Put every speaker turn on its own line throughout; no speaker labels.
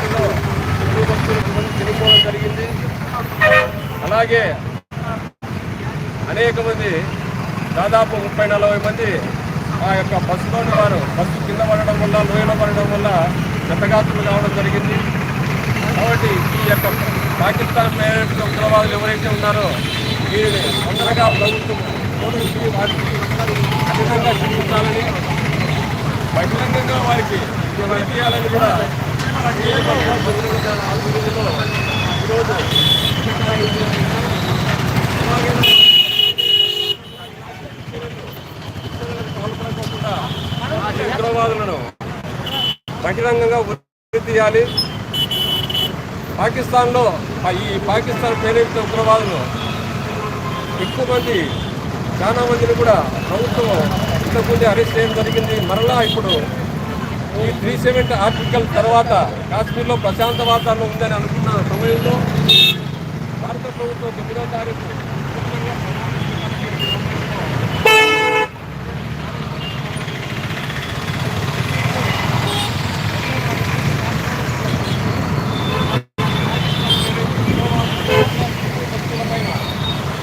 దాడిలో హిందూ భక్తులు చనిపోవడం జరిగింది. అలాగే అనేక మంది దాదాపు ముప్పై నలభై మంది ఆ యొక్క బస్సులోని వారు బస్సు కింద పడడం వల్ల లోయలో పడడం వల్ల గతగాతులు కావడం జరిగింది. కాబట్టి ఈ యొక్క పాకిస్తాన్ ప్రేరేపిత ఉగ్రవాదులు ఎవరైతే ఉన్నారో వీరిని తొందరగా ప్రభుత్వం పోలీసులు వారికి కఠినంగా శిక్షించాలని బహిరంగంగా వారికి చేయాలని కూడా ఉగ్రవాదులను బహిరంగంగా వృద్ధి చేయాలి పాకిస్తాన్లో ఈ పాకిస్తాన్ ప్రేరేపిత ఉగ్రవాదులు ఎక్కువ మంది చాలా మందిని కూడా ప్రభుత్వం ఇంతకుముందే అరెస్ట్ చేయడం జరిగింది. మరలా ఇప్పుడు ఈ త్రీ సెవెంటీ ఆర్టికల్ తర్వాత కాశ్మీర్లో ప్రశాంత వాతావరణం ఉందని అనుకున్న సమయంలో భారత ప్రభుత్వం తొమ్మిదో తారీఖు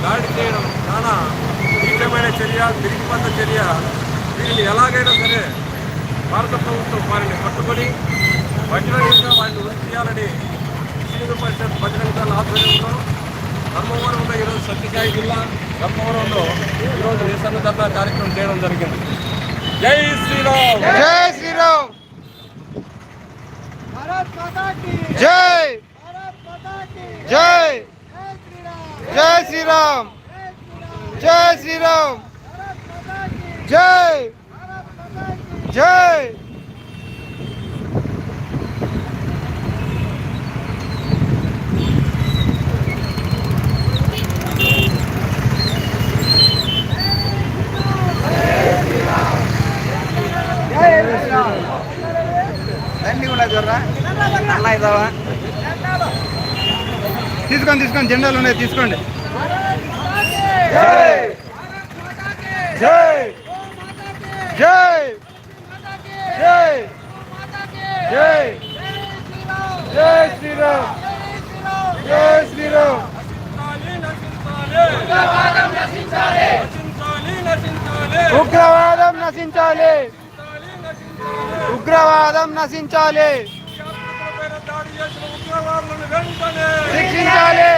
దాడి చేయడం చాలా తీవ్రమైన చర్య తిరిగిపడ్డ చర్య. వీరిని ఎలాగైనా సరే భారత ప్రభుత్వం వారిని పట్టుకొని బహిరంగంగా వారిని ఉరి చేయాలని హిందూ పరిషత్ బహిరంగ దళ ఆధ్వర్యంలో ధర్మవరంలో ఈరోజు సత్యసాయి జిల్లా ధర్మవరంలో ఈరోజు నిరసన ధర్నా కార్యక్రమం చేయడం జరిగింది జై శ్రీరామ్
జై శ్రీరామ్ జై జై జై శ్రీరామ్ జై శ్రీరామ్ జై జై! తీసుకోండి తీసుకోండి జెండాలు ఉన్నాయి తీసుకోండి. జై! జై! జై జై జై శ్రీరామ్ జై శ్రీరామ్ ఉగ్రవాదం నశించాలి. ఉగ్రవాదం నశించాలి. శిక్షించాలి.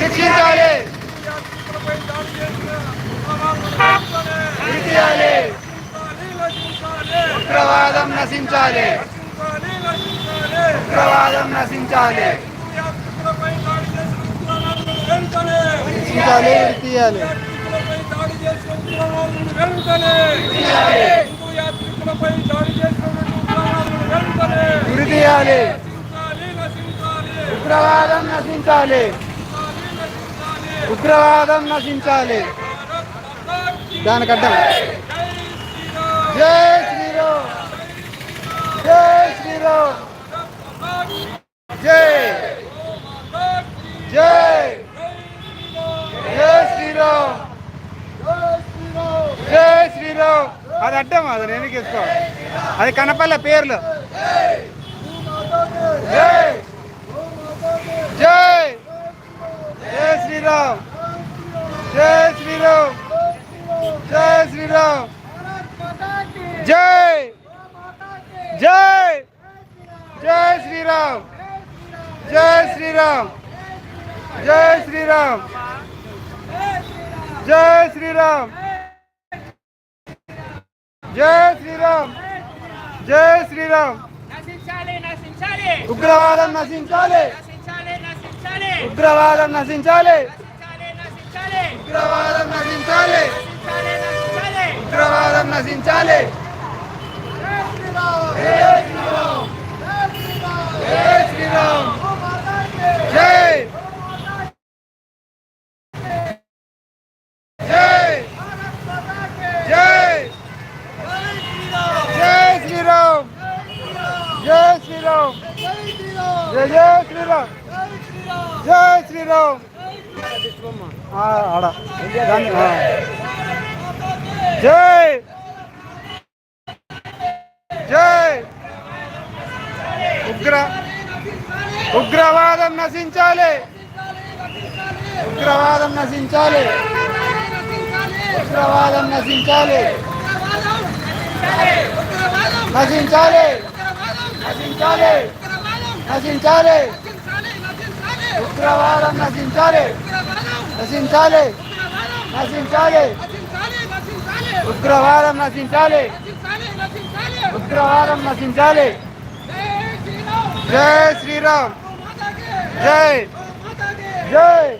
శిక్షించాలి. విడితీయాలి ఉగ్రవాదం నశించాలి. ఉగ్రవాదం నశించాలి. శిక్షించాలి తీయాలి. విడితీయాలి ఉగ్రవాదం నశించాలి. ఉగ్రవాదం నశించాలి. దానికడ్డం జై శ్రీరామ్ జై శ్రీరామ్ జై శ్రీరామ్ అది అడ్డం అది నేను తీసుకో అది కనపల్లె పేర్లు. జై జై! జై శ్రీరామ్! జై శ్రీరామ్! జై శ్రీరామ్! జై! జై! జై శ్రీరామ్! జై శ్రీరామ్! జై శ్రీరామ్! జై శ్రీరామ్! జై శ్రీరామ్. జై శ్రీరామ్. ఉగ్రవాదం నశించాలి. ఉగ్రవాదం నశించాలి. ఉగ్రవాదం నశించాలి. ఉగ్రవాదం నశించాలి. జై శ్రీరామ్ జై జై జై జై శ్రీరామ్ జై శ్రీరామ్ జై జై శ్రీరామ్ జై శ్రీరామ్ ఆ, ఆడ దాన్ని, ఆ. జై జై ఉగ్ర ఉగ్రవాదం నశించాలి ఉగ్రవాదం నశించాలి ఉగ్రవాదం నశించాలి నశించాలి నశించాలి. నశించాలి. ఉగ్రవాదం నశించాలి. నశించాలి. నశించాలి. ఉగ్రవాదం నశించాలి. ఉగ్రవాదం నశించాలి. జై శ్రీరామ్. జై. జై.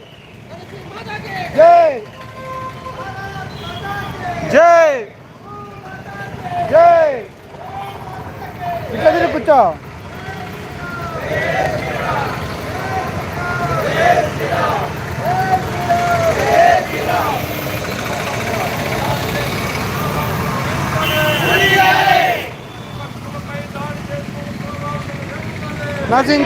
జై. జై. ఇట్లా తిరిగి